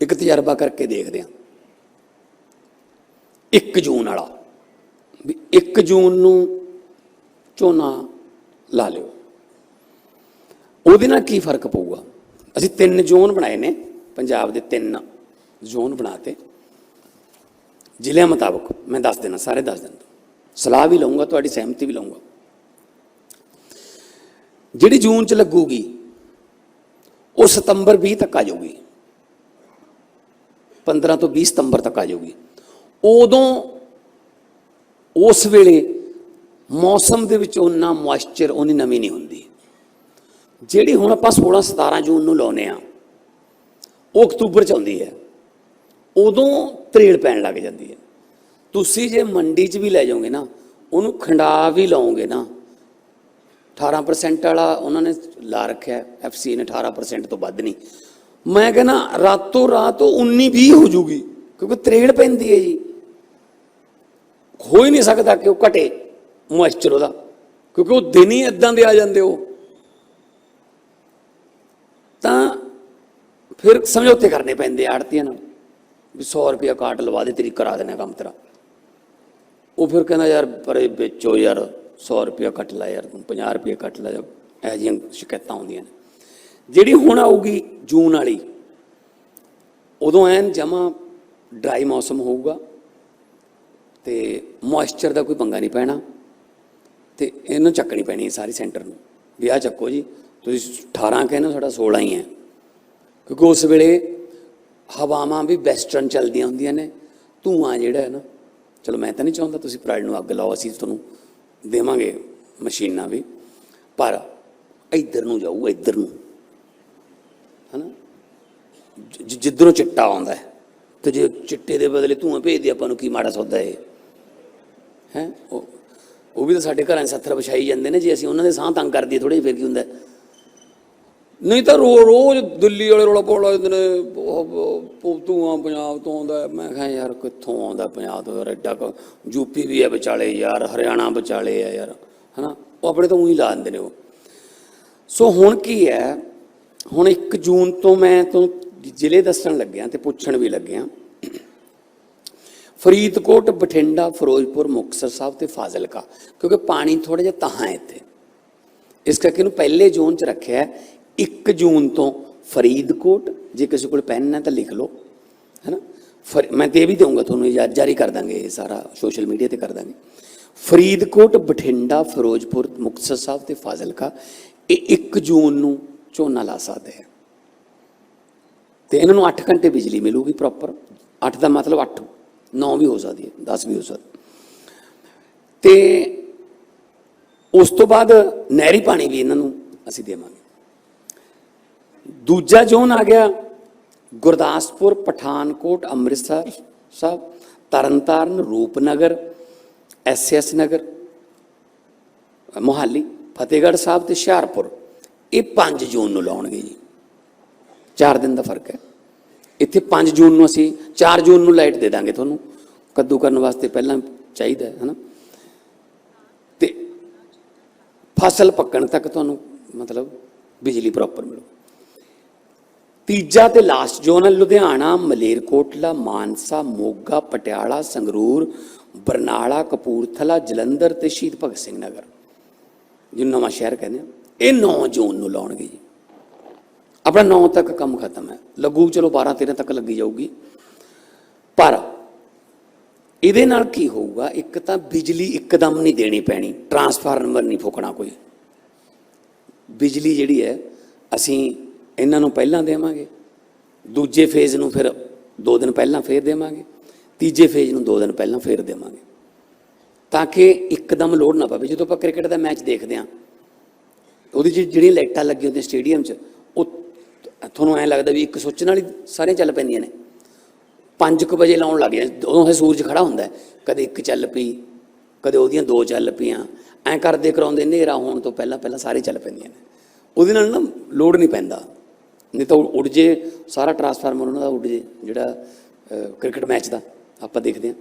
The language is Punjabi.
ਇੱਕ ਤਜਰਬਾ ਕਰਕੇ ਦੇਖਦੇ ਹਾਂ। 1 ਜੂਨ ਵਾਲਾ, ਵੀ 1 ਜੂਨ ਨੂੰ ਝੋਨਾ ਲਾ ਲਿਓ। ਉਹਦੇ ਨਾਲ ਕੀ ਫ਼ਰਕ ਪਊਗਾ? ਅਸੀਂ ਤਿੰਨ ਜ਼ੋਨ ਬਣਾਏ ਨੇ, ਪੰਜਾਬ ਦੇ ਤਿੰਨ ਜ਼ੋਨ ਬਣਾਤੇ। ਜ਼ਿਲ੍ਹਿਆਂ ਮੁਤਾਬਕ, ਮੈਂ ਦੱਸ ਦੇਣਾ ਸਾਰੇ ਦੱਸ ਦਿੰਦਾ। ਸਲਾਹ ਵੀ ਲਵਾਂਗਾ ਤੁਹਾਡੀ ਸਹਿਮਤੀ ਵੀ ਲਵਾਂਗਾ ਜਿਹੜੀ ਜੂਨ ਚ ਲੱਗੂਗੀ, ਉਹ ਸਤੰਬਰ 20 ਤੱਕ ਆ ਜਾਊਗੀ। 15 ਤੋਂ 20 ਸਤੰਬਰ ਤੱਕ ਆ ਜਾਊਗੀ। ਉਦੋਂ ਉਸ ਵੇਲੇ ਮੌਸਮ ਦੇ ਵਿੱਚ ਉਹਨਾਂ ਮੋਇਸਚਰ ਉਹਨੀ ਨਮੀ ਨਹੀਂ ਹੁੰਦੀ। ਜਿਹੜੀ ਹੁਣ ਆਪਾਂ 16 17 ਜੂਨ ਨੂੰ ਲਾਉਨੇ ਆ ਉਹ ਅਕਤੂਬਰ ਚ ਆਉਂਦੀ ਹੈ। ਉਦੋਂ ਤਰੇਲ ਪੈਣ ਲੱਗ ਜਾਂਦੀ ਹੈ। ਤੁਸੀਂ ਜੇ ਮੰਡੀ 'ਚ ਵੀ ਲੈ ਜਾਓਗੇ ਨਾ, ਉਹਨੂੰ ਖੰਡਾ ਵੀ ਲਾਓਗੇ ਨਾ 18% ਵਾਲਾ ਉਹਨਾਂ ਨੇ ਲਾ ਰੱਖਿਆ ਐਫਸੀ ਨੇ 18% ਤੋਂ ਵੱਧ ਨਹੀਂ। ਮੈਂ ਕਹਿੰਦਾ, ਰਾਤੋਂ ਰਾਤ ਉਹ 19 20 ਹੋ ਜੂਗੀ, ਕਿਉਂਕਿ ਤਰੇੜ ਪੈਂਦੀ ਹੈ ਜੀ। ਹੋ ਹੀ ਨਹੀਂ ਸਕਦਾ ਕਿ ਉਹ ਘਟੇ ਮੋਇਸਚਰ ਉਹਦਾ, ਕਿਉਂਕਿ ਉਹ ਦਿਨ ਹੀ ਇਦਾਂ ਦੇ ਆ ਜਾਂਦੇ ਉਹ। ਤਾਂ ਫਿਰ ਸਮਝੌਤੇ ਕਰਨੇ ਪੈਂਦੇ ਆੜਤੀਆਂ ਨਾਲ, ਵੀ 100 ਰੁਪਇਆ ਕਾਟ ਲਵਾ ਦੇ, ਤੇਰੀ ਕਰਾ ਦੇਣਾ ਕੰਮ ਤੇਰਾ। ਉਹ ਫਿਰ ਕਹਿੰਦਾ, ਯਾਰ, ਪਰੇ ਵੇਚੋ ਯਾਰ 100 ਰੁਪਇਆ ਕੱਟ ਲੈ ਯਾਰ, ਤੂੰ 50 ਰੁਪਇਆ ਕੱਟ ਲੈ ਇਹ ਜਿਹੀਆਂ ਸ਼ਿਕਾਇਤਾਂ ਆਉਂਦੀਆਂ ਨੇ। ਜਿਹੜੀ ਹੁਣ ਆਊਗੀ ਜੂਨ ਵਾਲੀ ਉਦੋਂ ਐਨ ਜਮਾ ਡਰਾਈ ਮੌਸਮ ਹੋਊਗਾ ਤੇ ਮੋਇਸਚਰ ਦਾ ਕੋਈ ਪੰਗਾ ਨਹੀਂ ਪੈਣਾ ਤੇ ਇਹਨੂੰ ਚੱਕਣੀ ਪੈਣੀ ਹੈ ਸਾਰੀ ਸੈਂਟਰ ਨੂੰ। ਵੀ ਆਹ ਚੱਕੋ ਜੀ ਤੁਸੀਂ 18 ਕਹਿੰਦੇ ਹੋ, ਸਾਡਾ 16 ਹੀ ਹੈ। ਕਿਉਂਕਿ ਉਸ ਵੇਲੇ ਹਵਾਵਾਂ ਵੀ ਵੈਸਟਰਨ ਚੱਲਦੀਆਂ ਹੁੰਦੀਆਂ ਨੇ ਧੂਆਂ ਜਿਹੜਾ ਹੈ ਨਾ ਚਲੋ ਮੈਂ ਤਾਂ ਨਹੀਂ ਚਾਹੁੰਦਾ ਤੁਸੀਂ ਪ੍ਰਾਈਡ ਨੂੰ ਅੱਗ ਲਾਓ ਅਸੀਂ ਤੁਹਾਨੂੰ ਦੇਵਾਂਗੇ ਮਸ਼ੀਨਾਂ ਵੀ ਪਰ ਇੱਧਰ ਨੂੰ ਜਾਊ ਇੱਧਰ ਨੂੰ। ਜਿੱਧਰੋਂ ਚਿੱਟਾ ਆਉਂਦਾ ਹੈ। ਤੇ ਜੇ ਚਿੱਟੇ ਦੇ ਬਦਲੇ ਧੂਆਂ ਭੇਜਦੇ ਆਪਾਂ ਨੂੰ ਕੀ ਮਾੜਾ ਸੌਦਾ ਇਹ? ਹੈ? ਉਹ ਵੀ ਤਾਂ ਸਾਡੇ ਘਰਾਂ 'ਚ ਸੱਥਰ ਵਿਛਾਈ ਜਾਂਦੇ ਨੇ, ਜੇ ਅਸੀਂ ਉਹਨਾਂ ਦੇ ਸਾਹ ਤੰਗ ਕਰ ਦਈਏ ਥੋੜੇ ਫਿਰ ਕੀ ਹੁੰਦਾ? ਨਹੀਂ ਤਾਂ ਰੋ ਰੋਜ਼ ਦਿੱਲੀ ਵਾਲੇ ਰੋਲਾ ਪੋਲਾ ਜਾਂਦੇ ਨੇ ਧੂਆਂ ਪੰਜਾਬ ਤੋਂ ਆਉਂਦਾ ਮੈਂ ਕਿਹਾ ਯਾਰ ਕਿੱਥੋਂ ਆਉਂਦਾ ਪੰਜਾਬ ਤੋਂ? ਯਾਰ ਐਡਾ ਕੁ ਯੂਪੀ ਵੀ ਹੈ ਵਿਚਾਲੇ ਯਾਰ, ਹਰਿਆਣਾ ਵਿਚਾਲੇ ਹੈ ਯਾਰ, ਹਨਾ? ਉਹ ਆਪਣੇ ਤੋਂ ਉਹੀ ਲਾ ਦਿੰਦੇ ਨੇ ਉਹ। ਸੋ ਹੁਣ ਕੀ ਹੈ? ਹੁਣ 1 ਜੂਨ ਤੋਂ ਮੈਂ ਤੁਹਾਨੂੰ ਜ਼ਿਲ੍ਹੇ ਦੱਸਣ ਲੱਗਿਆ ਤੇ ਪੁੱਛਣ ਵੀ ਲੱਗਿਆ। ਫਰੀਦਕੋਟ, ਬਠਿੰਡਾ, ਫਿਰੋਜ਼ਪੁਰ, ਮੁਕਤਸਰ ਸਾਹਿਬ ਤੇ ਫਾਜ਼ਿਲਕਾ, ਕਿਉਂਕਿ ਪਾਣੀ ਥੋੜਾ ਜਿਹਾ ਤਹਾਂ ਹੈ ਇੱਥੇ। ਇਸ ਕਰਕੇ ਇਹਨੂੰ ਪਹਿਲੇ ਜ਼ੋਨ 'ਚ ਰੱਖਿਆ ਹੈ। 1 ਜੂਨ ਤੋਂ ਫਰੀਦਕੋਟ, ਜੇ ਕਿਸੇ ਕੋਲ ਪੈਨ ਹੈ ਤਾਂ ਲਿਖ ਲਓ, ਹੈਨਾ? ਫਰ- ਮੈਂ ਤੇ ਇਹ ਵੀ ਦਊਂਗਾ ਤੁਹਾਨੂੰ, ਇਹ ਜਾਰੀ ਕਰ ਦਾਂਗੇ, ਇਹ ਸਾਰਾ ਸੋਸ਼ਲ ਮੀਡੀਆ ਤੇ ਕਰ ਦਾਂਗੇ। ਫਰੀਦਕੋਟ, ਬਠਿੰਡਾ, ਫਿਰੋਜ਼ਪੁਰ, ਮੁਕਤਸਰ ਸਾਹਿਬ ਤੇ ਫਾਜ਼ਿਲਕਾ, ਇਹ 1 ਜੂਨ ਨੂੰ ਝੋਨਾ ਲਾ ਸਕਦੇ ਆ। ਤੇ ਇਹਨਾਂ ਨੂੰ 8 ਘੰਟੇ ਬਿਜਲੀ ਮਿਲੂਗੀ ਪ੍ਰੋਪਰ 8 ਦਾ ਮਤਲਬ 8 9 ਵੀ ਹੋ ਸਕਦੀ ਹੈ 10 ਵੀ ਹੋ ਸਕਦੀ ਤੇ ਉਸ ਤੋਂ ਬਾਅਦ ਨਹਿਰੀ ਪਾਣੀ ਵੀ ਇਹਨਾਂ ਨੂੰ ਅਸੀਂ ਦੇਵਾਂਗੇ। ਦੂਜਾ ਜ਼ੋਨ ਆ ਗਿਆ ਗੁਰਦਾਸਪੁਰ, ਪਠਾਨਕੋਟ, ਅੰਮ੍ਰਿਤਸਰ ਸਾਹਿਬ, ਤਰਨਤਾਰਨ, ਰੂਪਨਗਰ ਐਸਐਸ ਨਗਰ, ਮੋਹਾਲੀ, ਫਤਿਹਗੜ੍ਹ ਸਾਹਿਬ ਤੇ ਹੁਸ਼ਿਆਰਪੁਰ। ਇਹ ਪੰਜ ਜ਼ੋਨ ਨੂੰ ਲਾਉਣਗੇ ਜੀ। 4 ਦਿਨ ਦਾ ਫ਼ਰਕ ਹੈ। ਇੱਥੇ 5 ਜੂਨ ਨੂੰ ਅਸੀਂ 4 ਜੂਨ ਨੂੰ ਲਾਈਟ ਦੇ ਦਾਂਗੇ ਤੁਹਾਨੂੰ। ਕੱਦੂ ਕਰਨ ਵਾਸਤੇ ਪਹਿਲਾਂ ਚਾਹੀਦਾ ਹੈ, ਹਨਾ? ਤੇ ਫਸਲ ਪੱਕਣ ਤੱਕ ਤੁਹਾਨੂੰ ਮਤਲਬ ਬਿਜਲੀ ਪ੍ਰੋਪਰ ਮਿਲੂ। ਤੀਜਾ ਤੇ ਲਾਸਟ ਜ਼ੋਨ ਹੈ, ਲੁਧਿਆਣਾ, ਮਲੇਰਕੋਟਲਾ, ਮਾਨਸਾ, ਮੋਗਾ, ਪਟਿਆਲਾ, ਸੰਗਰੂਰ, ਬਰਨਾਲਾ, ਕਪੂਰਥਲਾ, ਜਲੰਧਰ ਤੇ ਸ਼ਹੀਦ ਭਗਤ ਸਿੰਘ ਨਗਰ। ਜਿਹਨੂੰ ਨਵਾਂ ਸ਼ਹਿਰ ਕਹਿੰਦੇ ਆ। ਇਹ 9 ਜੂਨ ਨੂੰ ਲਾਉਣਗੇ ਜੀ। ਆਪਣਾ 9 ਤੱਕ ਕੰਮ ਖਤਮ ਹੈ। ਲੱਗੂ ਚਲੋ 12 13 ਤੱਕ ਲੱਗੀ ਜਾਊਗੀ। ਪਰ ਇਹਦੇ ਨਾਲ ਕੀ ਹੋਊਗਾ, ਇੱਕ ਤਾਂ ਬਿਜਲੀ ਇੱਕਦਮ ਨਹੀਂ ਦੇਣੀ ਪੈਣੀ, ਟਰਾਂਸਫਾਰਮਰ ਨਹੀਂ ਫੂਕਣਾ ਕੋਈ। ਬਿਜਲੀ ਜਿਹੜੀ ਹੈ, ਅਸੀਂ ਇਹਨਾਂ ਨੂੰ ਪਹਿਲਾਂ ਦੇਵਾਂਗੇ। ਦੂਜੇ ਫੇਜ਼ ਨੂੰ ਫਿਰ 2 ਦਿਨ ਪਹਿਲਾਂ ਫੇਰ ਦੇਵਾਂਗੇ। ਤੀਜੇ ਫੇਜ਼ ਨੂੰ 2 ਦਿਨ ਪਹਿਲਾਂ ਫੇਰ ਦੇਵਾਂਗੇ। ਤਾਂ ਕਿ ਇੱਕਦਮ ਲੋਡ ਨਾ ਪਵੇ। ਜਦੋਂ ਆਪਾਂ ਕ੍ਰਿਕਟ ਦਾ ਮੈਚ ਦੇਖਦੇ ਹਾਂ, ਉਹਦੀ ਜਿਹੜੀ ਜਿਹੜੀਆਂ ਲਾਈਟਾਂ ਲੱਗੀਆਂ ਹੁੰਦੀਆਂ ਸਟੇਡੀਅਮ 'ਚ ਤੁਹਾਨੂੰ ਐਂ ਲੱਗਦਾ ਵੀ ਇੱਕ ਸੋਚਣ ਵਾਲੀ ਹੀ ਸਾਰੀਆਂ ਚੱਲ ਪੈਂਦੀਆਂ ਨੇ। 5:00 ਵਜੇ ਲਾਉਣ ਲੱਗ ਜਾਂਦੇ, ਉਦੋਂ ਇਹ ਸੂਰਜ ਖੜਾ ਹੁੰਦਾ ਕਦੇ ਇੱਕ ਚੱਲ ਪਈ, ਕਦੇ ਉਹਦੀਆਂ ਦੋ ਚੱਲ ਪਈਆਂ। ਐਂ ਕਰਦੇ ਕਰਾਉਂਦੇ ਹਨੇਰਾ ਹੋਣ ਤੋਂ ਪਹਿਲਾਂ ਪਹਿਲਾਂ ਸਾਰੇ ਚੱਲ ਪੈਂਦੀਆਂ ਨੇ। ਉਹਦੇ ਨਾਲ ਨਾ ਲੋਡ ਨਹੀਂ ਪੈਂਦਾ। ਨਹੀਂ ਤਾਂ ਉਹ ਉੱਡ ਜੇ, ਸਾਰਾ ਟਰਾਂਸਫਾਰਮਰ ਉਹਨਾਂ ਦਾ ਉੱਡ ਜੇ, ਜਿਹੜਾ ਕ੍ਰਿਕਟ ਮੈਚ ਦਾ ਆਪਾਂ ਦੇਖਦੇ ਹਾਂ।